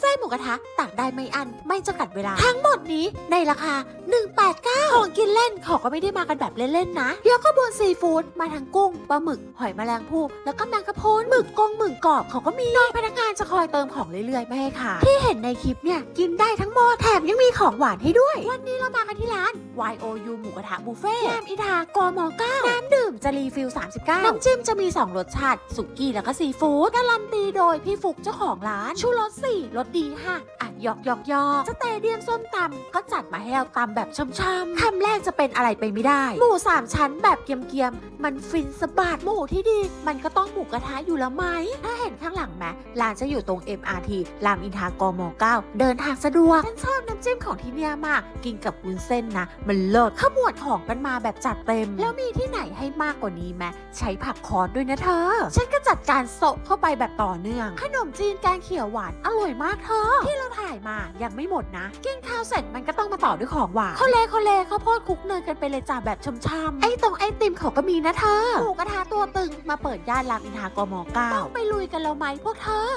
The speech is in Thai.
เฟ่ต์หมูกระทะตักได้ไม่อันไม่จำกัดเวลา ทั้งหมดนี้ในราคา 189 ของกินเล่นเขาก็ไม่ได้มากันแบบเล่นๆนะยกขบวนซีฟู้ดมาทั้งกุ้งปลาหมึกหอยแมลงภู่แล้วก็แมงกะพรุนหมึกกงหมึกกรอบเขาก็มีน้องพนักงานจะคอยเติมของเรื่อยๆไม่ให้ขาดที่เห็นในคลิปเนี่ยกินได้ทั้งหมดแถมยังมีของหวานให้ด้วย วันนี้เรามากันที่ร้าน YOU หมูกระทะบุฟเฟ่ยามอิทา กม9น้ำดื่ม จะรีฟิล 39 น้ำจิ้มจะมี 2 รสชาติ สุกี้แล้วก็ซีฟู้ดการันตีโดยพี่ฟุกเจ้าของร้าน ชูรส4รสดีค่ะ ยอกยอกยอกสเตเดียมส้มตำก็จัดมาให้เราตำแบบช่ำๆคำแรกจะเป็นอะไรไปไม่ได้ หมูสามชั้นแบบเกียมๆ มันฟินสะบัดหมูที่ดี มันก็ต้องหมูกระทะอยู่แล้วไหม ถ้าเห็นข้างหลังไหมร้านจะอยู่ตรง MRT รามอินทรากม 9 เดินทางสะดวกฉันชอบน้ำจิ้มของที่เนี่ยมาก กินกับวุ้นเส้นนะ มันเลิศขมวดของกันมาแบบจัดเต็ม แล้วมีที่ไหนให้มากกว่านี้ไหมใช้ผักคอสด้วยนะเธอ ฉันก็จัดการโซะเข้าไปแบบต่อเนื่อง ขนมจีนแกงเขียวหวานอร่อยมากเธอ ที่เราถ่ายมายังไม่หมดนะ กินข้าวเสร็จมันก็ต้องมาต่อด้วยของหวานโคเลโคเลข้าวโพดคลุกเนยกันไปเลยจ้าแบบช่ำๆไอ้ตรงไอติมเขาก็มีนะเธอหมูกระทะตัวตึงมาเปิดย่านรามอินทรากม9ต้องไปลุยกันแล้วไหมพวกเธอ